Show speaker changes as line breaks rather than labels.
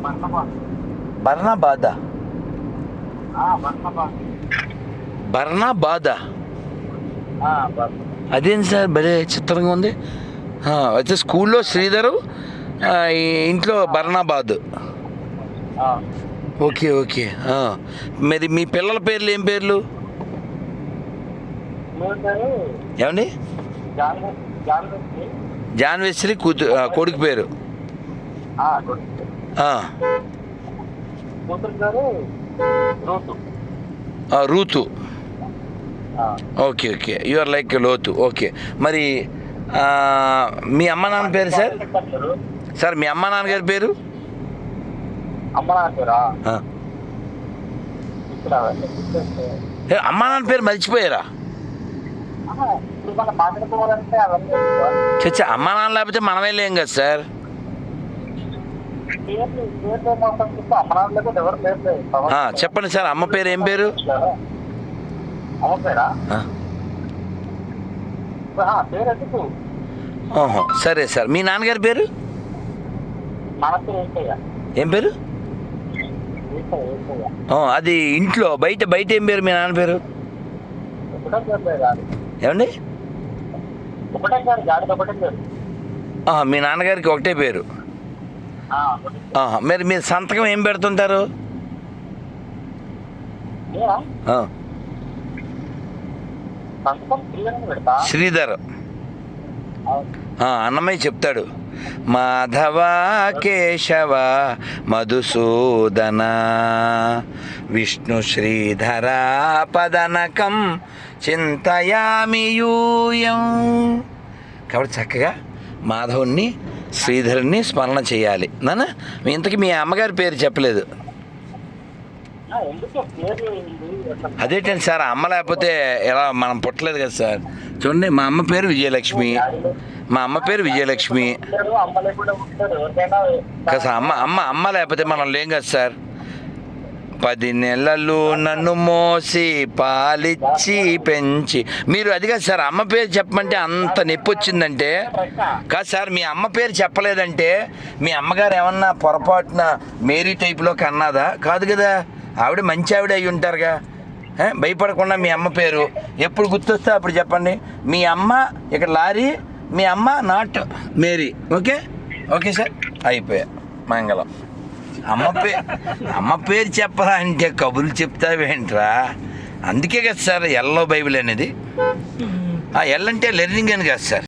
బర్ణబాద్
బర్నాబాదా
ఆ, బర్ణబాద్
బర్నాబాదా
ఆ, బర్-
అదేంటి సార్? భలే చిత్రంగా ఉంది. అయితే స్కూల్లో శ్రీధరు ఇంట్లో బర్నాబాద్.
ఆ.
Okay okay. మరి మీ పిల్లల పేర్లు ఏం పేర్లు? ఏమండి? జాన్వేశ్వరి కూతు ఆ, కొడుకు పేరు.
Ruth.
Okay okay. You are like Lot. Okay. మరి మీ అమ్మ నాన్న పేరు సార్? సార్ మీ అమ్మ నాన్నగారి పేరు?
అమ్మ నాన్న పేరా?
మర్చిపోయారా. చచ్చా అమ్మ నాన్న లేకపోతే మనమే లేం కదా సార్
పేర్లు పేర్లు మొత్తం చూస్తే అమ్మ నాన్న లేకపోతే ఎవరు పేరు లేదు
ఆ, చెప్పండి సార్ అమ్మ పేరు ఏం పేరు? సరే సార్. మీ నాన్నగారి పేరు? ఏం పేరు? అది ఇంట్లో బయట బయట ఏం పేరు మీ నాన్న పేరు? ఏమండి? మీ నాన్నగారికి ఒకటే పేరు. మరి మీరు సంతకం ఏం పెడుతుంటారు? శ్రీధర్. అన్నమయ్య చెప్తాడు. మాధవ కేశవ మధుసూదన విష్ణు శ్రీధర పదనకం చింతయామి యూయం. కాబట్టి చక్కగా మాధవుణ్ణి శ్రీధరుణ్ణి స్మరణ చేయాలి. నాన్న మీ ఇంతకీ మీ అమ్మగారి పేరు చెప్పలేదు. అదేంటండి సార్ అమ్మ లేకపోతే ఎలా మనం పుట్టలేదు కదా సార్. చూడండి మా అమ్మ పేరు విజయలక్ష్మి. మా అమ్మ పేరు విజయలక్ష్మి. కదా అమ్మ అమ్మ అమ్మ లేకపోతే మనం లేం కదా సార్. పది నెలలు నన్ను మోసి పాలిచ్చి పెంచి. మీరు అది కాదు సార్ అమ్మ పేరు చెప్పమంటే అంత నొప్పి వచ్చిందంటే కాదు సార్ మీ అమ్మ పేరు చెప్పలేదంటే మీ అమ్మగారు ఏమన్నా పొరపాటున మేరీ టైప్లో కన్నాదా? కాదు కదా ఆవిడ మంచి ఆవిడ అయి ఉంటారుగా. భయపడకుండా మీ అమ్మ పేరు. ఎప్పుడు గుర్తొస్తే అప్పుడు చెప్పండి. మీ అమ్మ ఇక్కడ లారీ మీ అమ్మ not Mary. Okay? Okay sir అయిపోయా. మంగళం. అమ్మ పే అమ్మ పేరు చెప్పరా అంటే కబుర్లు చెప్తావేంట్రా అందుకే కదా సార్ ఎల్లో బైబిల్ అనేది. ఆ ఎల్ అంటే లెర్నింగ్ అని కదా సార్.